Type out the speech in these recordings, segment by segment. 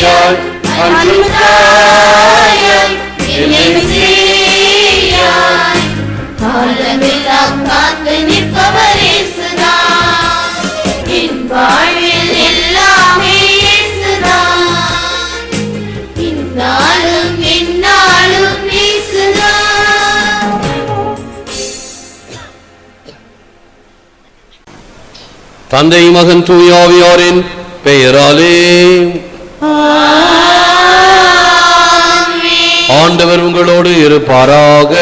செய்யாய். அன்பு தாயாய் என்னை செய்யாய். காலமெல்லாம் காத்து நிற்பவர் இயேசுதான். என் வாழ்வில் எல்லாமே இயேசுதான். இந்நாளும் இயேசுதான். தந்தை மகன் தூயாவியாரின் பெயராலே ஆண்டவர் உங்களோடு இருப்பாராக.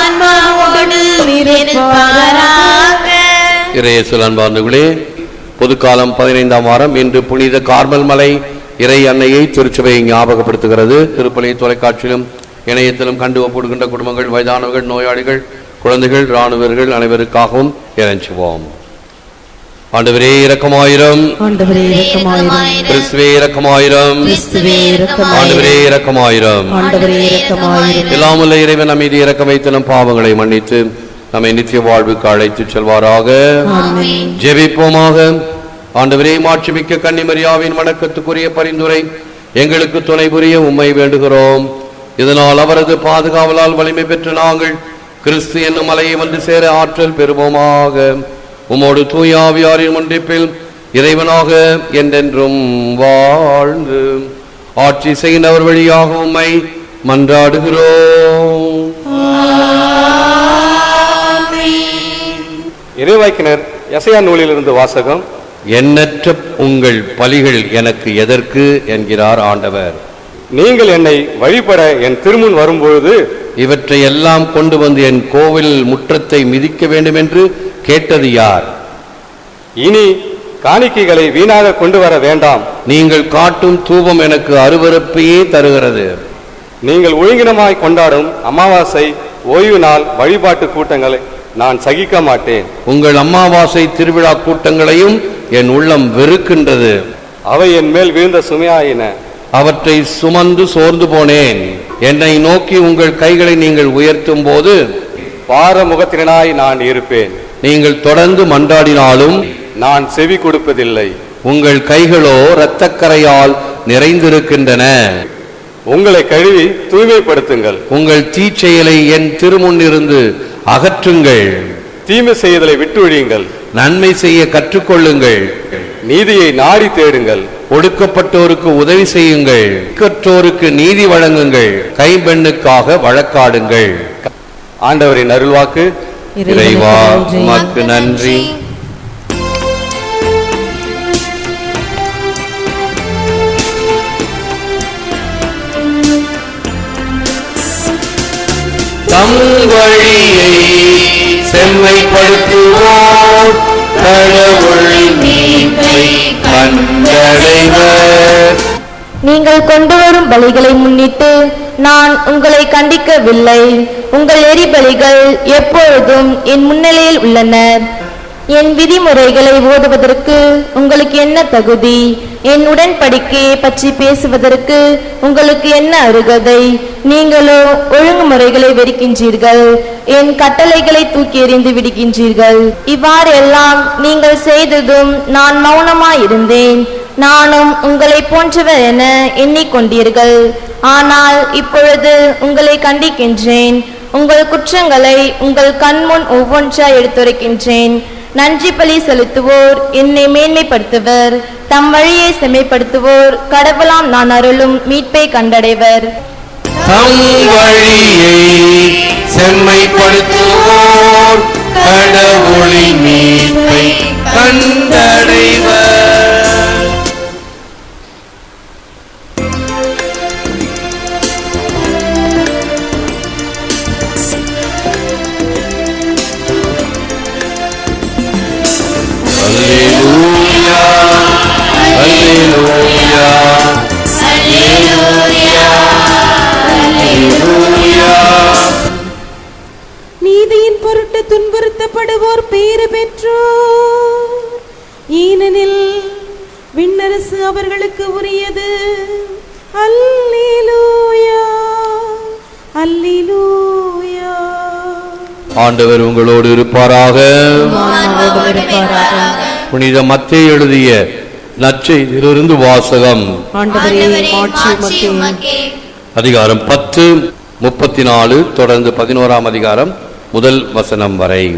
ஆன்மாவோடு இருப்பாராக. இறையேசுல் அன்பார்ந்தவர்களே பொதுக்காலம் பதினைந்தாம் வாரம் இன்று புனித கார்மல் மலை இறை அன்னையை திருச்சபை ஞாபகப்படுத்துகிறது. திருப்பலி தொலைக்காட்சியிலும் இணையத்திலும் கண்டு ஒப்பிடுகின்ற குடும்பங்கள் வயதானவர்கள் நோயாளிகள் குழந்தைகள் இராணுவர்கள் அனைவருக்காகவும் இறைஞ்சுவோம். ஆண்டவரே இரக்கமாயிரம். ஆண்டவரே இரக்கமாயிரும். கிறிஸ்துவே இரக்கமாயிரம். கிறிஸ்துவே இரக்கமாயிரும். ஆண்டவரே இரக்கமாயிரம். ஆண்டவரே இரக்கமாயிரும். எல்லாமல்ல இறைவன் நம்மீது இறக்க வைத்து நம் பாவங்களை மன்னித்து நம்மை நித்திய வாழ்வுக்கு அழைத்து செல்வாராக. ஜெபிப்போமாக. ஆண்டவரே மாட்சிமிக்க கன்னிமரியாவின் வணக்கத்துக்குரிய பரிந்துரை. எங்களுக்கு துணை புரிய உம்மை வேண்டுகிறோம். இதனால் அவரது பாதுகாவலால் வலிமை பெற்று நாங்கள் கிறிஸ்து என்னும் மலையை வந்து சேர ஆற்றல் பெறுவோமாக. உமோடு தூயாவியாரின் ஒன்றிப்பில் இறைவனாக என்றென்றும் வாழ்ந்து ஆட்சி செய்கின்றவர் வழியாக உம்மை மன்றாடுகிறோம். இறைவாக்கினர் எசையா நூலிலிருந்து வாசகம். எண்ணற்ற உங்கள் பலிகள் எனக்கு எதற்கு என்கிறார் ஆண்டவர். நீங்கள் என்னை வழிபட என் திருமுன் வரும்பொழுது இவற்றை எல்லாம் கொண்டு வந்து என் கோவில் முற்றத்தை மிதிக்க வேண்டும் என்று கேட்டது யார்? இனி காணிக்கைகளை வீணாக கொண்டு வர வேண்டாம். நீங்கள் காட்டும் தூபம் எனக்கு அருவருப்பையே தருகிறது. நீங்கள் ஒழுங்கினமாய் கொண்டாடும் அமாவாசை ஓய்வு நாள் வழிபாட்டு கூட்டங்களை நான் சகிக்க மாட்டேன். உங்கள் அமாவாசை திருவிழா கூட்டங்களையும் என் உள்ளம் வெறுக்கின்றது. அவை என் மேல் வீழ்ந்த சுமையாயின. அவற்றை சுமந்து சோர்ந்து போனேன். என்னை நோக்கி உங்கள் கைகளை நீங்கள் உயர்த்தும் போது பாரமுகத்தினாய் நான் இருப்பேன். நீங்கள் தொடர்ந்து மன்றாடினாலும் நான் செவி கொடுப்பதில்லை. உங்கள் கைகளோ இரத்தக்கரையால் நிறைந்திருக்கின்றன. உங்களை கழுவி தூய்மைப்படுத்துங்கள். உங்கள் தீச்செயலை என் திருமுன்னிருந்து அகற்றுங்கள். தீமை செய்தலை விட்டு ஒழியுங்கள். நன்மை செய்ய கற்றுக்கொள்ளுங்கள். நீதியை நாடி தேடுங்கள். ஒடுக்கப்பட்டோருக்கு உதவி செய்யுங்கள். கற்றோருக்கு நீதி வழங்குங்கள். கைம்பெண்ணுக்காக வழக்காடுங்கள். ஆண்டவரின் அருள்வாக்கு. இறைவா. உமக்கு நன்றி. தம் வழியை கடவுள் கண்டடைவர். நீங்கள் கொண்டு வரும் பலிகளை முன்னிட்டு நான் உங்களை கண்டிக்கவில்லை. உங்கள் எரிபலிகள் எப்பொழுதும் என் முன்னிலையில் உள்ளன. என் விதிமுறைகளை ஓதுவதற்கு உங்களுக்கு என்ன தகுதி? என் உடன்படிக்கையை பற்றி பேசுவதற்கு உங்களுக்கு என்ன அருகதை? நீங்களோ ஒழுங்குமுறைகளை வெறுக்கின்றீர்கள். என் கட்டளைகளை தூக்கி எறிந்து விடுகின்றீர்கள். இவ்வாறெல்லாம் நீங்கள் செய்ததும் நான் மௌனமாயிருந்தேன். நானும் உங்களை போன்றவர் என எண்ணிக்கொண்டீர்கள். ஆனால் இப்பொழுது உங்களை கண்டிக்கின்றேன். உங்கள் குற்றங்களை உங்கள் கண்முன் ஒவ்வொன்றாய் எடுத்துரைக்கின்றேன். நன்றி பலி செலுத்துவோர். என்னை மேன்மைப்படுத்துவர். தம் வழியை செம்மைப்படுத்துவோர். கடவுளாம் நான் அருளும் மீட்பை கண்டடைவர். தம் வழியை செம்மைப்படுத்துவோர். கடவுளின் மீட்பை கண்டடைவர். நீதியின் பொருட்டு துன்புறுத்தப்படுவோர் பேறு பெற்றோர். ஏனெனில் விண்ணரசு அவர்களுக்கு உரியது. அல்லேலூயா அல்லேலூயா ஆண்டவர் உங்களோடு இருப்பாராக. புனித மத்தேயு எழுதிய நற்செய்தியிலிருந்து வாசகம். அதிகாரம் பத்து முப்பத்தி நாலு தொடர்ந்து பதினோராம் அதிகாரம் முதல் வசனம் வரை.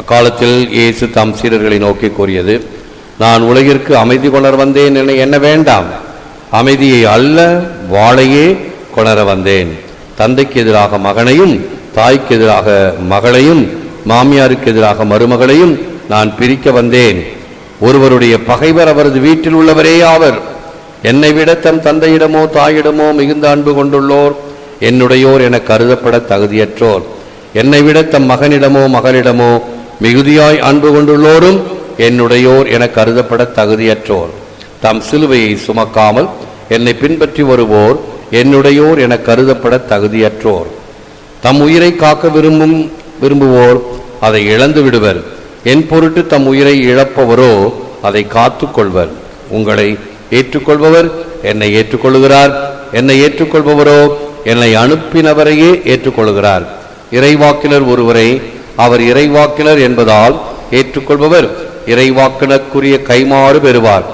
அக்காலத்தில் இயேசு தாம் சீடர்களை நோக்கி கூறியது நான் உலகிற்கு அமைதி கொணர வந்தேன் என என்ன வேண்டாம். அமைதியை அல்ல வாளையே கொணர வந்தேன். தந்தைக்கு எதிராக மகனையும் தாய்க்கு எதிராக மகளையும் மாமியாருக்கு எதிராக மருமகளையும் நான் பிரிக்க வந்தேன். ஒருவருடைய பகைவர் அவரது வீட்டில் உள்ளவரே ஆவர். என்னை விட தம் தந்தையிடமோ தாயிடமோ மிகுந்த அன்பு கொண்டுள்ளோர். என்னுடையோர் என கருதப்பட தகுதியற்றோர். என்னை விட தம் மகனிடமோ மகளிடமோ மிகுதியாய் அன்பு கொண்டுள்ளோரும். என்னுடையோர் என கருதப்பட தகுதியற்றோர். தம் சிலுவையை சுமக்காமல் என்னை பின்பற்றி வருவோர். என்னுடையோர் என கருதப்பட தகுதியற்றோர். தம் உயிரை காக்க விரும்பும் விரும்புவோர். அதை இழந்து விடுவர். என் பொருட்டு தம் உயிரை இழப்பவரோ அதை காத்து கொள்வர் உங்களை ஏற்றுக்கொள்பவர் என்னை ஏற்றுக்கொள்கிறார் என்னை ஏற்றுக்கொள்பவரோ என்னை அனுப்பினவரையே ஏற்றுக்கொள்கிறார். இறைவாக்கினர் ஒருவரை அவர் இறைவாக்கினர் என்பதால் ஏற்றுக்கொள்பவர் இறைவாக்கினருக்குரிய கைமாறு பெறுவார்.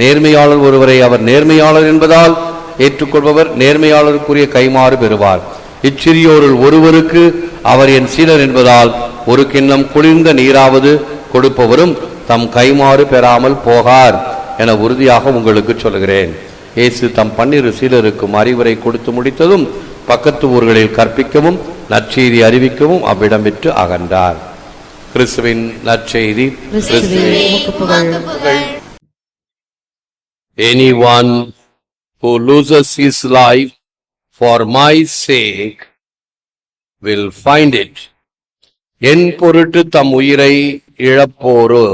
நேர்மையாளர் ஒருவரை அவர் நேர்மையாளர் என்பதால் ஏற்றுக்கொள்பவர் நேர்மையாளருக்குரிய கைமாறு பெறுவார். இச்சிறியோருள் ஒருவருக்கு அவர் என் சீடர் என்பதால் ஒரு கிண்ணம் குளிர்ந்த நீராவது கொடுப்பவரும் தம் கைமாறு பெறாமல் போகார் என உறுதியாக உங்களுக்கு சொல்கிறேன் இயேசு தம் பன்னிரு சீடருக்கும் அறிவுரை கொடுத்து முடித்ததும் பக்கத்து ஊர்களில் கற்பிக்கவும் நற்செய்தி அறிவிக்கவும் அவ்விடம் விட்டு அகன்றார். கிறிஸ்துவின் நற்செய்தி anyone who loses his life for my sake will find it என் பொருட்டு தம் உயிரை இழப்போரோ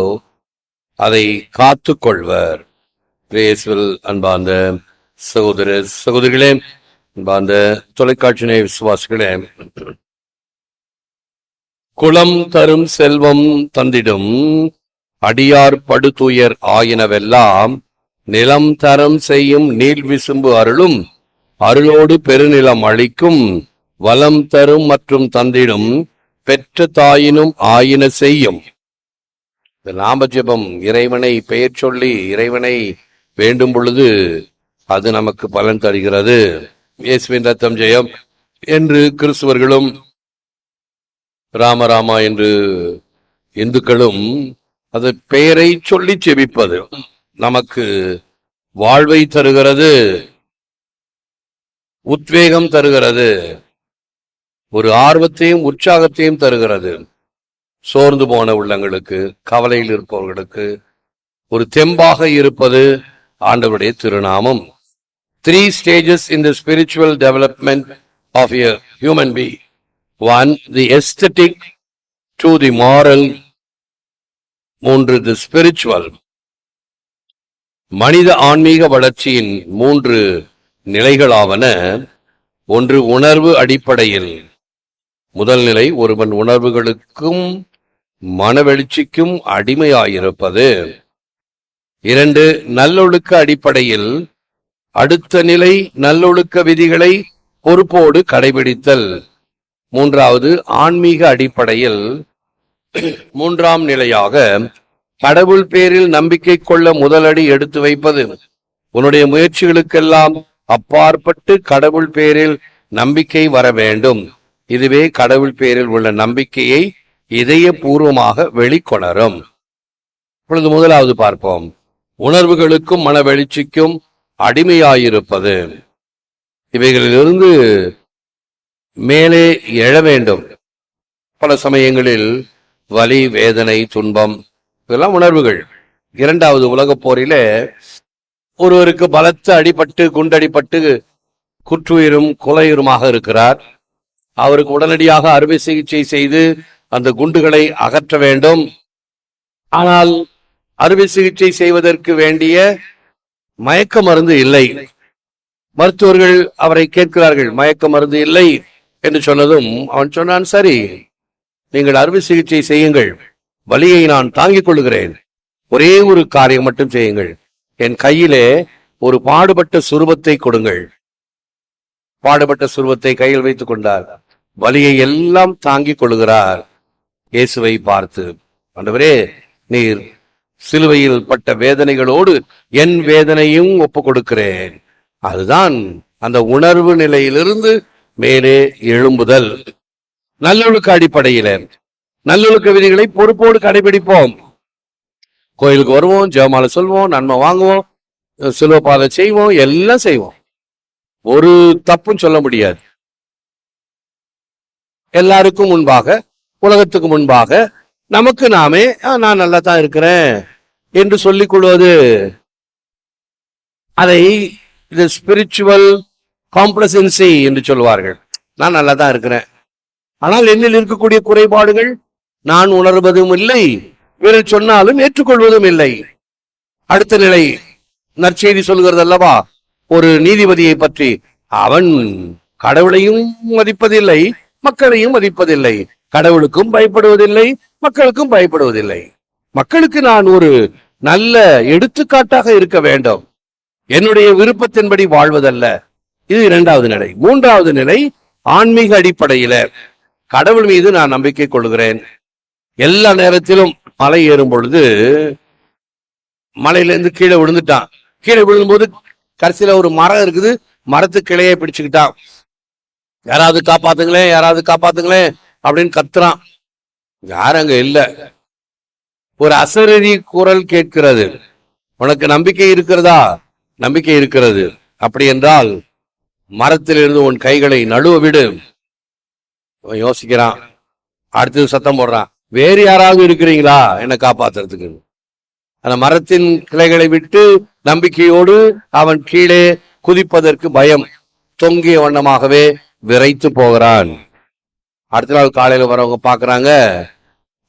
அதை காத்துக் கொள்வர் பிரேஸ்வில் அன்பார்ந்த சகோதர சகோதரிகளே அன்பார்ந்த தொலைக்காட்சி நேய விசுவாசிகளே குளம் தரும் செல்வம் தந்திடும் அடியார் படுதுயர் ஆயினவெல்லாம் நிலம் தரம் செய்யும் நீள் விசும்பு அருளும் அருளோடு பெருநிலம் அளிக்கும் வலம் தரும் மற்றும் தந்திடும் பெற்ற தாயினும் ஆயின செய்யும். இந்த நாம ஜெபம் இறைவனை பெயர் சொல்லி இறைவனை வேண்டும் பொழுது அது நமக்கு பலன் தருகிறது. இயேசுவின் ரத்தம் ஜெயம். என்று கிறிஸ்துவர்களும் ராமராமா என்று இந்துக்களும் அது பெயரை சொல்லி செபிப்பது நமக்கு வாழ்வை தருகிறது. உத்வேகம் தருகிறது. ஒரு ஆர்வத்தையும் உற்சாகத்தையும் தருகிறது. சோர்ந்து போன உள்ளங்களுக்கு கவலையில் இருப்பவர்களுக்கு ஒரு தெம்பாக இருப்பது ஆண்டவருடைய திருநாமம். Three stages in the spiritual development of a human B one the aesthetic to the moral மூன்று தி ஸ்பிரிச்சுவல் மனித ஆன்மீக வளர்ச்சியின் மூன்று நிலைகளாவன ஒன்று உணர்வு அடிப்படையில். முதல் நிலை ஒருவன் உணர்வுகளுக்கும் மனவெழுச்சிக்கும் அடிமையாயிருப்பது. இரண்டு நல்லொழுக்க அடிப்படையில். அடுத்த நிலை நல்லொழுக்க விதிகளை பொறுப்போடு கடைபிடித்தல். மூன்றாவது ஆன்மீக அடிப்படையில். மூன்றாம் நிலையாக கடவுள் பேரில் நம்பிக்கை கொள்ள முதலடி எடுத்து வைப்பது. உன்னுடைய முயற்சிகளுக்கெல்லாம் அப்பாற்பட்டு கடவுள் பேரில் நம்பிக்கை வர வேண்டும். இதுவே கடவுள் பேரில் உள்ள நம்பிக்கையை இதயபூர்வமாக வெளிக்கொணரும். இப்பொழுது முதலாவது பார்ப்போம். உணர்வுகளுக்கும் மனவெழுச்சிக்கும் அடிமையாயிருப்பது. இவைகளிலிருந்து மேலே எழ வேண்டும். பல சமயங்களில் வலி வேதனை துன்பம் இதெல்லாம் உணர்வுகள். இரண்டாவது உலகப் போரிலே ஒருவருக்கு பலத்த அடிபட்டு குண்டடிபட்டு குற்றுயிரும் கொலையுருமாக இருக்கிறார். அவருக்கு உடனடியாக அறுவை சிகிச்சை செய்து அந்த குண்டுகளை அகற்ற வேண்டும். ஆனால் அறுவை சிகிச்சை செய்வதற்கு வேண்டிய மயக்க மருந்து இல்லை. மருத்துவர்கள் அவரை கேட்கிறார்கள் மயக்க மருந்து இல்லை என்று சொன்னதும் அவன் சொன்னான் சரி நீங்கள் அறுவை சிகிச்சை செய்யுங்கள். வலியை நான் தாங்கிக் கொள்கிறேன் ஒரே ஒரு காரியம் மட்டும் செய்யுங்கள். என் கையிலே ஒரு பாடுபட்ட சுரூபத்தை கொடுங்கள். பாடுபட்ட சுரூபத்தை கையில் வைத்துக் கொண்டார் வலியை எல்லாம் தாங்கிக் கொள்கிறார் இயேசுவை பார்த்து. ஆண்டவரே நீர் சிலுவையில் பட்ட வேதனைகளோடு என் வேதனையும் ஒப்பு கொடுக்கிறேன். அதுதான் அந்த உணர்வு நிலையிலிருந்து மேலே எழும்புதல். நல்லொழுக்க அடிப்படையில நல்லொழுக்க விதிகளை பொறுப்போடு கடைபிடிப்போம். கோயிலுக்கு வருவோம் ஜெயமாலை சொல்வோம் நன்மை வாங்குவோம் சிலுவப்பாதை செய்வோம் எல்லாம் செய்வோம். ஒரு தப்பும் சொல்ல முடியாது. எல்லாருக்கும் முன்பாக உலகத்துக்கு முன்பாக நமக்கு நாமே "ஆ, நான் நல்லா தான் இருக்கிறேன் என்று சொல்லிக் கொள்வது. அதை இது ஸ்பிரிச்சுவல் காம்ப்ளசன்சி என்று சொல்வார்கள். நான் நல்லா தான் இருக்கிறேன். ஆனால் என்னில் இருக்கக்கூடிய குறைபாடுகள் நான் உணர்வதும் இல்லை. பிறர் சொன்னாலும் ஏற்றுக்கொள்வதும் இல்லை. அடுத்த நிலை நற்செய்தி சொல்கிறது அல்லவா ஒரு நீதிபதியை பற்றி அவன் கடவுளையும் மதிப்பதில்லை மக்களையும் மதிப்பதில்லை. கடவுளுக்கும் பயப்படுவதில்லை மக்களுக்கும் பயப்படுவதில்லை. மக்களுக்கு நான் ஒரு நல்ல எடுத்துக்காட்டாக இருக்க வேண்டும். என்னுடைய விருப்பத்தின்படி வாழ்வதல்ல. இது இரண்டாவது நிலை. மூன்றாவது நிலை ஆன்மீக அடிப்படையில. கடவுள் மீது நான் நம்பிக்கை கொள்கிறேன். எல்லா நேரத்திலும் மலை ஏறும் பொழுது மலையிலேருந்து கீழே விழுந்துட்டான். கீழே விழும்போது கடைசியில் ஒரு மரம் இருக்குது. மரத்து கிளையை பிடிச்சுக்கிட்டான். யாராவது காப்பாத்துங்களேன் யாராவது காப்பாத்துங்களேன் அப்படின்னு கத்துறான். யாரும் அங்க இல்ல. ஒரு அசரதி குரல் கேட்கிறது. உனக்கு நம்பிக்கை இருக்கிறதா? நம்பிக்கை இருக்கிறது. அப்படி என்றால் மரத்திலிருந்து உன் கைகளை நழுவ விடு. அவன் யோசிக்கிறான். அடுத்தது சத்தம் போடுறான். வேறு யாராவது இருக்கிறீங்களா? என்னை காப்பாத்துறதுக்கு. அந்த மரத்தின் கிளைகளை விட்டு நம்பிக்கையோடு அவன் கீழே குதிப்பதற்கு பயம் தொங்கிய வண்ணமாகவே விரைத்து போகிறான். அடுத்த நாள் காலையில வரவங்க பாக்குறாங்க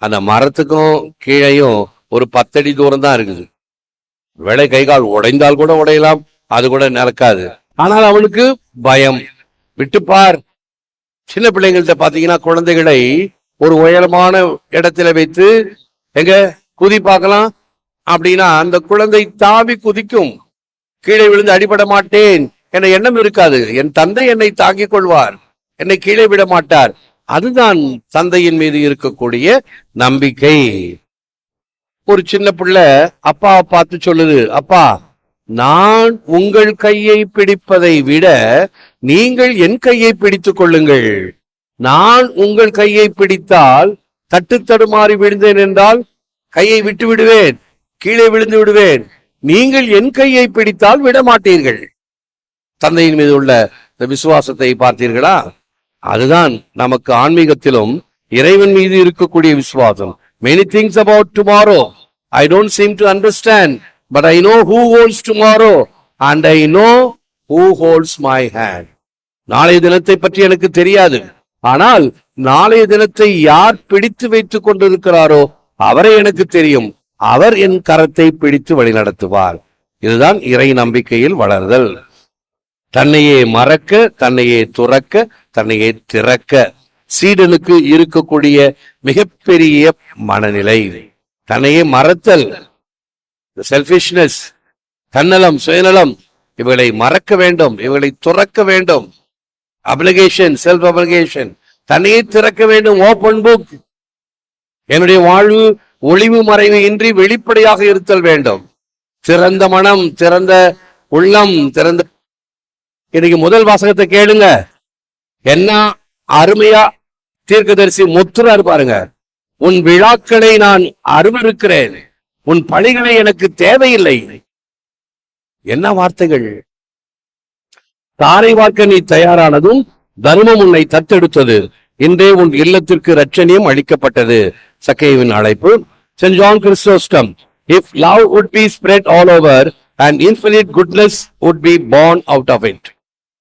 அந்த மரத்துக்கும் கீழேயும் ஒரு பத்தடி தூரம் தான் இருக்குது. வேலை கை கால் உடைந்தால் கூட உடையலாம் அது கூட நடக்காது. ஆனால் அவனுக்கு பயம். விட்டுப்பார். சின்ன பிள்ளைங்கள்ட்ட பாத்தீங்கன்னா குழந்தைகளை ஒரு உயரமான இடத்துல வைத்து எங்க குதி பார்க்கலாம். அப்படின்னா அந்த குழந்தை தாவி குதிக்கும். கீழே விழுந்து அடிபட மாட்டேன். என்ற எண்ணம் இருக்காது. என் தந்தை என்னை தாங்கிக் கொள்வார். என்னை கீழே விட மாட்டார். அதுதான் தந்தையின் மீது இருக்கக்கூடிய நம்பிக்கை. ஒரு சின்ன பிள்ளை அப்பாவை பார்த்து சொல்லுது அப்பா நான் உங்கள் கையை பிடிப்பதை விட நீங்கள் என் கையை பிடித்துக் கொள்ளுங்கள். நான் உங்கள் கையை பிடித்தால் தட்டு தடுமாறி விழுந்தேன் என்றால் கையை விட்டு விடுவேன் கீழே விழுந்து விடுவேன். நீங்கள் என் கையை பிடித்தால் விட மாட்டீர்கள் தந்தையின் மீது உள்ள இந்த விசுவாசத்தை பார்த்தீர்களா? அதுதான் நமக்கு ஆன்மீகத்திலும் இறைவன் மீது இருக்கக்கூடிய விசுவாசம். Many things about tomorrow I don't seem to understand but I know who holes tomorrow and I know who holes my hand நாளைய தினத்தை பற்றி எனக்கு தெரியாது. ஆனால் நாளைய தினத்தை யார் பிடித்து வைத்துக் கொண்டிருக்கிறாரோ அவரை எனக்கு தெரியும். அவர் என் கரத்தை பிடித்து வழிநடத்துவார் இதுதான் இறை நம்பிக்கையில் வளர்தல். தன்னையே மறக்க தன்னையே துறக்க தன்னையே திறக்க சீடனுக்கு இருக்கக்கூடிய மிகப்பெரிய மனநிலை. தன்னையே மறத்தல். செல்பிஷ்னஸ் தன்னலம் சுயநலம் இவர்களை மறக்க வேண்டும் இவர்களை துறக்க வேண்டும். அப்ளிகேஷன் செல்ஃப் அப்ளிகேஷன் தன்னையே திறக்க வேண்டும் ஓபன் புக் என்னுடைய வாழ்வு ஒளிவு மறைவு இன்றி வெளிப்படையாக இருத்தல் வேண்டும். திறந்த மனம் திறந்த உள்ளம் திறந்த இன்னைக்கு முதல் வாசகத்தை கேளுங்க. என்ன அருமையா தீர்க்கதரிசி முத்துறாரு பாருங்க. உன் விழாக்களை நான் அருவருக்கிறேன். உன் பணிகளை எனக்கு தேவையில்லை. என்ன வார்த்தைகள்? தாரை வார்க்க நீ தயாரானதும் தர்மம் உன்னை தத்தெடுத்தது இன்றே உன் இல்லத்திற்கு ரட்சணியம் அளிக்கப்பட்டது சக்கையுவின் அழைப்பு send John Chrysostom if love would be spread all over and infinite goodness would be born out of it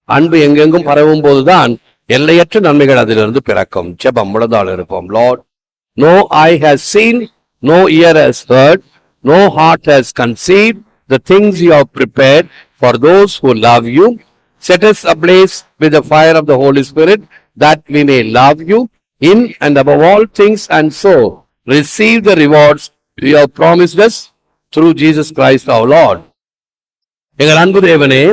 அன்பு எங்கெங்கும் பரவும் போதுதான் எல்லையற்ற நன்மைகள் அதிலிருந்து பிறக்கும் ஜெபம் முழந்தால் இருப்போம் Lord no I has scene no year has hurt no hard has conceive the things you have prepared for those who love you set us ablaze with the fire of the holy spirit that we may love you in and above all things and so receive the rewards you have promised us through jesus christ our lord எங்கள் அன்பு தேவனே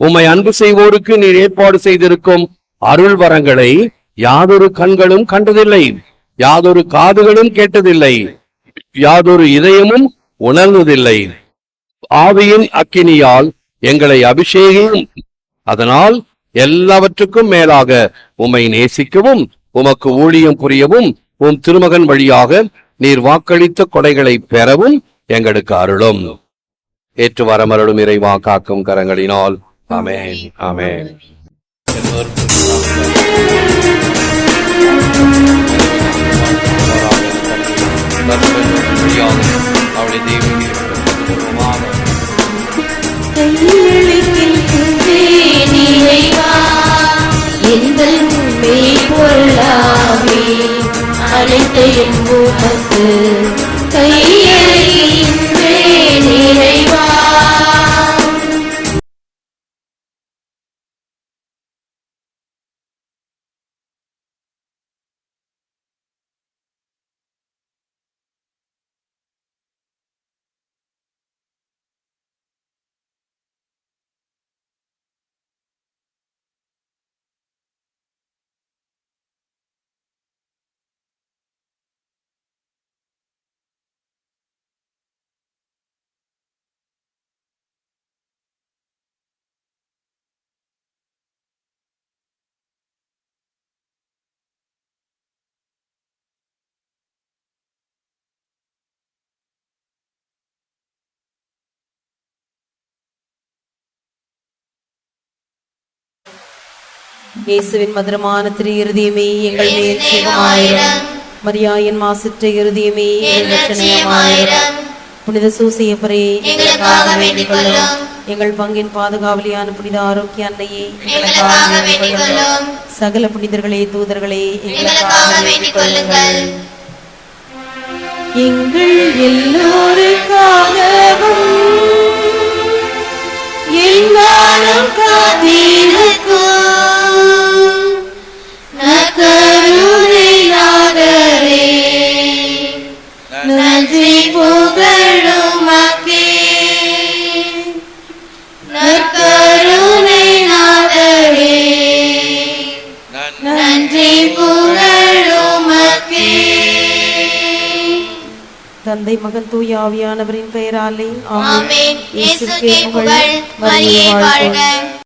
உம்மை அன்பு செய்வோருக்கு நீர் ஏற்பாடு செய்திருக்கும் அருள் வரங்களை யாதொரு கண்களும் கண்டதில்லை யாதொரு காதுகளும் கேட்டதில்லை யாதொரு இதயமும் உணர்ந்ததில்லை ஆவியின் அக்கினியால் எங்களை அபிஷேகம் அதனால் எல்லாவற்றுக்கும் மேலாக உம்மை நேசிக்கவும் உமக்கு ஊழியம் புரியவும் உம் திருமகன் வழியாக நீர் வாக்களித்த கொடைகளை பெறவும் எங்களுக்கு அருளும். ஏற்று வரமருளும் இறைவா காக்கும் கரங்களினால். அமேன் அமேன் அவளை தெய்வீக கையளிக்கின்றேன் அனைத்தையும் உமக்கு கையை இயேசுவின் மதுரமான திரு இருதயமே எங்கள் மேல் சிவமாயிரம் மரியாயின் மாசற்ற இருதயமே எங்கள் ரட்சணையமாயிரம் புனித சூசியப்பரே எங்களுக்காக வேண்டிக் கொள்ளும். எங்கள் பங்கின் பாதுகாவலியான புனித ஆரோக்கிய அன்னையே எங்களுக்காக வேண்டிக் கொள்ளும். சகல புனிதர்களே தூதர்களே எங்களுக்காக வேண்டிக் கொள்ளுங்கள் எங்கள் எல்லோருக்காகவும் என்னாலும் காத்திருக்கும். தந்தை மகன் தூய ஆவியானவரின் பெயராலே. ஆமென். இயேசுக்கே புகழ் மரியே வாழ்க.